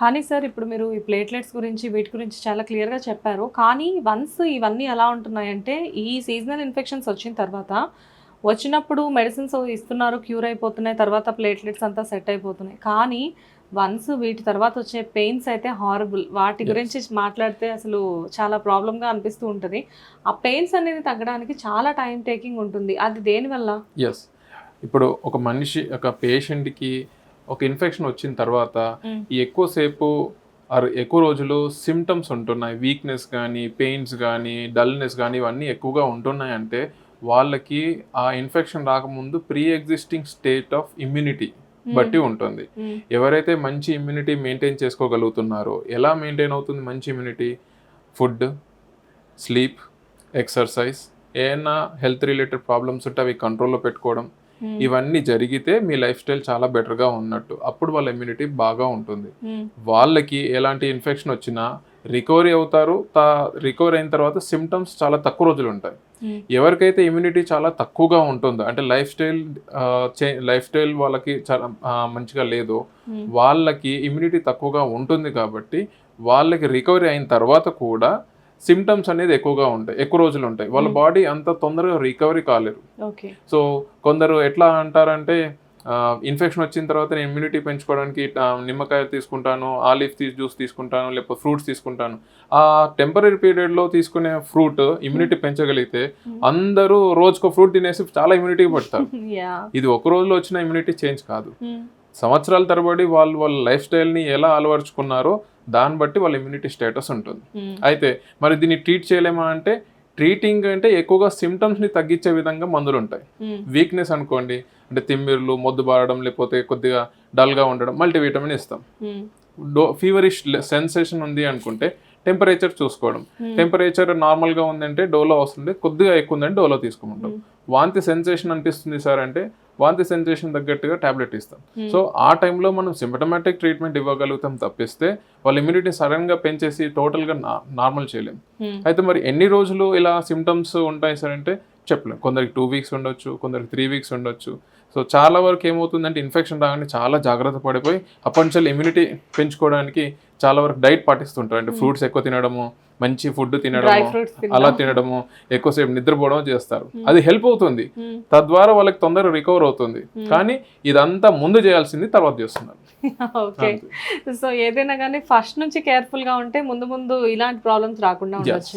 కానీ సార్ ఇప్పుడు మీరు ఈ ప్లేట్లెట్స్ గురించి వీటి గురించి చాలా క్లియర్గా చెప్పారు. కానీ వన్స్ ఇవన్నీ ఎలా ఉంటున్నాయంటే ఈ సీజనల్ ఇన్ఫెక్షన్స్ వచ్చిన తర్వాత వచ్చినప్పుడు మెడిసిన్స్ ఇస్తున్నారు క్యూర్ అయిపోతున్నాయి తర్వాత ప్లేట్లెట్స్ అంతా సెట్ అయిపోతున్నాయి. కానీ వన్స్ వీటి తర్వాత వచ్చే పెయిన్స్ అయితే హారబుల్. వాటి. గురించి మాట్లాడితే అసలు చాలా ప్రాబ్లంగా అనిపిస్తూ ఉంటుంది. ఆ పెయిన్స్ అనేది తగ్గడానికి చాలా టైం టేకింగ్ ఉంటుంది. అది దేనివల్ల? ఎస్ ఇప్పుడు ఒక మనిషి ఒక పేషెంట్కి ఒక ఇన్ఫెక్షన్ వచ్చిన తర్వాత. ఈ ఎక్కువసేపు ఎక్కువ రోజులు సిమ్టమ్స్ ఉంటున్నాయి వీక్నెస్ కానీ పెయిన్స్ కానీ డల్నెస్ కానీ ఇవన్నీ ఎక్కువగా ఉంటున్నాయి అంటే వాళ్ళకి ఆ ఇన్ఫెక్షన్ రాకముందు pre existing state of immunity బట్టి ఉంటుంది. ఎవరైతే మంచి ఇమ్యూనిటీ మెయింటైన్ చేసుకోగలుగుతున్నారో ఎలా మెయింటైన్ అవుతుంది మంచి ఇమ్యూనిటీ ఫుడ్ స్లీప్ ఎక్సర్సైజ్ ఏమైనా హెల్త్ రిలేటెడ్ ప్రాబ్లమ్స్ ఉంటే అవి కంట్రోల్లో పెట్టుకోవడం. ఇవన్నీ జరిగితే మీ లైఫ్ స్టైల్ చాలా బెటర్గా ఉన్నట్టు అప్పుడు వాళ్ళ ఇమ్యూనిటీ బాగా ఉంటుంది Mm. వాళ్ళకి ఎలాంటి ఇన్ఫెక్షన్ వచ్చినా రికవరీ అవుతారు తా రికవరీ అయిన తర్వాత సిమ్టమ్స్ చాలా తక్కువ రోజులు ఉంటాయి Mm. ఎవరికైతే ఇమ్యూనిటీ చాలా తక్కువగా ఉంటుందో అంటే లైఫ్ స్టైల్ లైఫ్ స్టైల్ వాళ్ళకి చాలా మంచిగా లేదు. వాళ్ళకి ఇమ్యూనిటీ తక్కువగా ఉంటుంది కాబట్టి వాళ్ళకి రికవరీ అయిన తర్వాత కూడా సిమ్టమ్స్ అనేది ఎక్కువగా ఉంటాయి ఎక్కువ రోజులు ఉంటాయి. వాళ్ళ Hmm. బాడీ అంత తొందరగా రికవరీ కాలేరు. ఓకే సో కొందరు ఎట్లా అంటారంటే ఇన్ఫెక్షన్ వచ్చిన తర్వాత నేను ఇమ్యూనిటీ పెంచుకోవడానికి నిమ్మకాయ తీసుకుంటాను ఆలివ్ తీ జ్యూస్ తీసుకుంటాను లేకపోతే ఫ్రూట్స్ తీసుకుంటాను. ఆ టెంపరీ పీరియడ్లో తీసుకునే ఫ్రూట్ ఇమ్యూనిటీ పెంచగలిగితే Hmm. అందరూ రోజుకో ఫ్రూట్ తినేసి చాలా ఇమ్యూనిటీ పడతారు. ఇది ఒక రోజులో వచ్చిన ఇమ్యూనిటీ చేంజ్ కాదు. సంవత్సరాల తరబడి వాళ్ళు వాళ్ళ లైఫ్ స్టైల్ని ఎలా అలవరుచుకున్నారో దాన్ని బట్టి వాళ్ళ ఇమ్యూనిటీ స్టేటస్ ఉంటుంది. అయితే మరి దీన్ని ట్రీట్ చేయలేమా అంటే ట్రీటింగ్ అంటే ఎక్కువగా సిమ్టమ్స్ని తగ్గించే విధంగా మందులు ఉంటాయి. వీక్నెస్ అనుకోండి అంటే తిమ్మిర్లు మొద్దు బారడం లేకపోతే కొద్దిగా డల్గా ఉండడం మల్టీవిటమిన్ ఇస్తాం. డో ఫీవరిష్ సెన్సేషన్ ఉంది అనుకుంటే టెంపరేచర్ చూసుకోవడం. టెంపరేచర్ నార్మల్గా ఉందంటే డోలో వస్తుంది కొద్దిగా ఎక్కువ ఉందంటే డోలో తీసుకోమంటాం. వాంతి సెన్సేషన్ అనిపిస్తుంది సార్ అంటే వాంతి సెన్సేషన్ తగ్గట్టుగా టాబ్లెట్ ఇస్తాం. సో ఆ టైంలో మనం సిమ్టమాటిక్ ట్రీట్మెంట్ ఇవ్వగలుగుతాం తప్పిస్తే వాళ్ళ ఇమ్యూనిటీ సడన్గా పెంచేసి టోటల్గా నార్మల్ చేయలేం. అయితే మరి ఎన్ని రోజులు ఇలా సిమ్టమ్స్ ఉంటాయి సార్ అంటే చెప్పలేం. కొందరికి టూ వీక్స్ ఉండొచ్చు కొందరికి త్రీ వీక్స్ ఉండొచ్చు. సో చాలా వరకు ఏమవుతుందంటే ఇన్ఫెక్షన్ రాగానే చాలా జాగ్రత్త పడిపోయి అప్పటి ఇమ్యూనిటీ పెంచుకోవడానికి చాలా వరకు డైట్ పాటిస్తుంటారు అంటే ఫ్రూట్స్ ఎక్కువ తినడము మంచి ఫుడ్ తినడము అలా తినడము ఎక్కువసేపు నిద్రపోవడం చేస్తారు. అది హెల్ప్ అవుతుంది. తద్వారా వాళ్ళకి తొందరగా రికవర్ అవుతుంది. కానీ ఇదంతా ముందు చేయాల్సింది తర్వాత చేస్తున్నారు. ఓకే సో ఏదైనా కానీ ఫస్ట్ నుంచి కేర్ఫుల్గా ఉంటే ముందు ముందు ఇలాంటి ప్రాబ్లమ్స్ రాకుండా ఉండొచ్చు.